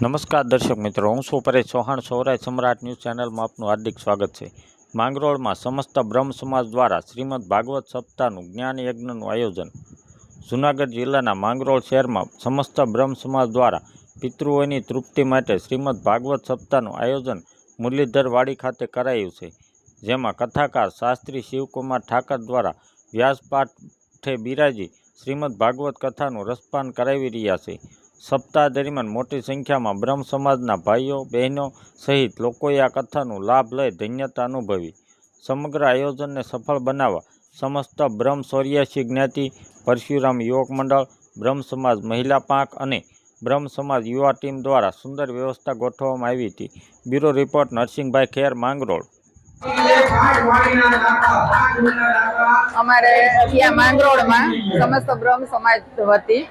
નમસ્કાર દર્શક મિત્રો, હું છું પરેશ ચૌહાણ. સૌરાય સમ્રાટ ન્યૂઝ ચેનલમાં આપનું હાર્દિક સ્વાગત છે. માંગરોળમાં સમસ્ત બ્રહ્મ સમાજ દ્વારા શ્રીમદ ભાગવત સપ્તાહનું જ્ઞાન યજ્ઞનું આયોજન. જૂનાગઢ જિલ્લાના માંગરોળ શહેરમાં સમસ્ત બ્રહ્મ સમાજ દ્વારા પિતૃઓની તૃપ્તિ માટે શ્રીમદ ભાગવત સપ્તાહનું આયોજન મુરલીધરવાડી ખાતે કરાયું છે, જેમાં કથાકાર શાસ્ત્રી શિવકુમાર ઠાકર દ્વારા વ્યાસપાઠે બિરાજી શ્રીમદ ભાગવત કથાનું રસપાન કરાવી રહ્યા છે. સપ્તાહ દરમિયાન મોટી સંખ્યામાં બ્રહ્મ સમાજના ભાઈઓ, બહેનો સહિત લોકોએ આ કથાનો લાભ લઈ ધન્યતા અનુભવી. સમગ્ર આયોજનને સફળ બનાવવા સમસ્ત બ્રહ્મ સૌર્યાસી જ્ઞાતિ, પરશુરામ યુવક મંડળ, બ્રહ્મ સમાજ મહિલા પાંખ અને બ્રહ્મ સમાજ યુવા ટીમ દ્વારા સુંદર વ્યવસ્થા ગોઠવવામાં આવી હતી. Bureau report Narsinhbhai Kher, Mangrol. અમારે અહીંયા માંગરોળમાં સમસ્ત બ્રહ્મ સમાજ વતી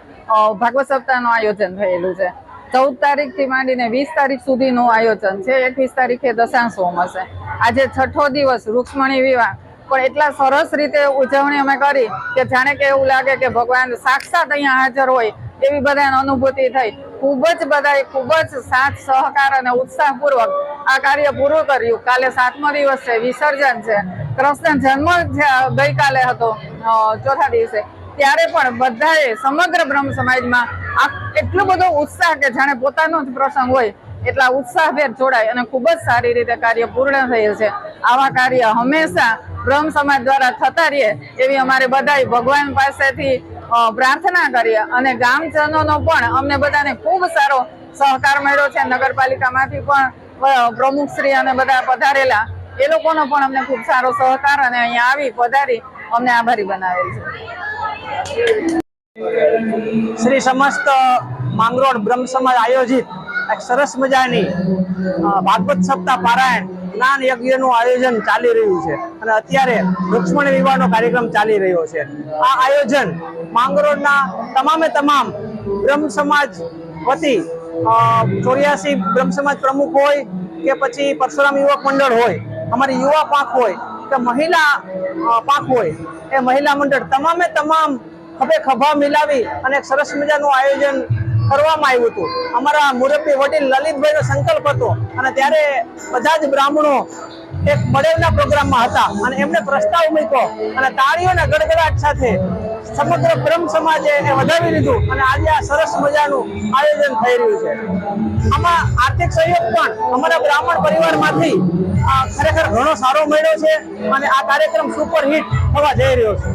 ભાગવત સપ્તાહનું આયોજન થયેલું છે. ચૌદ તારીખથી માંડીને વીસ તારીખ સુધીનું આયોજન છે. એકવીસ તારીખે દશાંશ હોમ હશે. આજે છઠ્ઠો દિવસ રૂક્ષ્મણી વિવાહ. પણ એટલા સરસ રીતે ઉજવણી અમે કરી કે જાણે કે એવું લાગે કે ભગવાન સાક્ષાત અહીંયા હાજર હોય એવી બધાને અનુભૂતિ થઈ. ખૂબ જ બધાએ ખૂબ જ સાથ, સહકાર અને ઉત્સાહપૂર્વક આ કાર્ય પૂરું કર્યું. કાલે સાતમો દિવસ છે, વિસર્જન છે. કૃષ્ણ જન્મ ગઈકાલે હતો ચોથા દિવસે. ત્યારે પણ બધાએ સમગ્ર બ્રહ્મ સમાજમાં આ એટલો બધો ઉત્સાહ કે જાણે પોતાનો જ પ્રસંગ હોય, એટલા ઉત્સાહભેર જોડાય અને ખૂબ જ સારી રીતે કાર્ય પૂર્ણ થયેલ છે. આવા કાર્ય હંમેશા બ્રહ્મ સમાજ દ્વારા થતા રહે એવી અમારે બધાય ભગવાન પાસેથી પ્રાર્થના કરીએ અને ગામજનોનો પણ અમને બધાને ખૂબ સારો સહકાર મળ્યો છે. નગરપાલિકામાંથી પણ પ્રમુખશ્રી અને બધા પધારેલા, એ લોકોનો પણ અમને ખૂબ સારો સહકાર અને અહીંયા આવી પધારી અમને આભારી બનાવેલ છે. શ્રી સમસ્ત માંગરોળ બ્રહ્મ સમાજ આયોજિત એક સરસ મજાની ભાગવત સપ્તાહ પારાયણ જ્ઞાન યજ્ઞનું આયોજન ચાલી રહ્યું છે. અને અત્યારે લક્ષ્મણ વિવાહનો કાર્યક્રમ ચાલી રહ્યો છે. આ આયોજન માંગરોળના તમામે તમામ બ્રહ્મ સમાજ વતી ચોર્યાસી બ્રહ્મ સમાજ પ્રમુખ હોય કે પછી પરશુરામ યુવક મંડળ હોય, અમારી યુવા પાંખ હોય કે મહિલા પાંખ હોય, એ મહિલા મંડળ તમામે તમામ ખભે ખભા મિલાવી અને સરસ મજાનું આયોજન કરવામાં આવ્યું હતું. અમારા મુરબ્બી વડીલ લલિતભાઈનો સંકલ્પ હતો અને ત્યારે બધા જ બ્રાહ્મણો એક મળેલના પ્રોગ્રામમાં હતા અને એમને પ્રસ્તાવ મૂક્યો અને તાળીઓના ગડગડાટ સાથે સમગ્ર બ્રહ્મ સમાજે એને વધાવી લીધું અને આજે આ સરસ મજાનું આયોજન થઈ રહ્યું છે. આમાં આર્થિક સહયોગ પણ અમારા બ્રાહ્મણ પરિવારમાંથી ખરેખર ઘણો સારો મળ્યો છે અને આ કાર્યક્રમ સુપર હિટ થવા જઈ રહ્યો છે.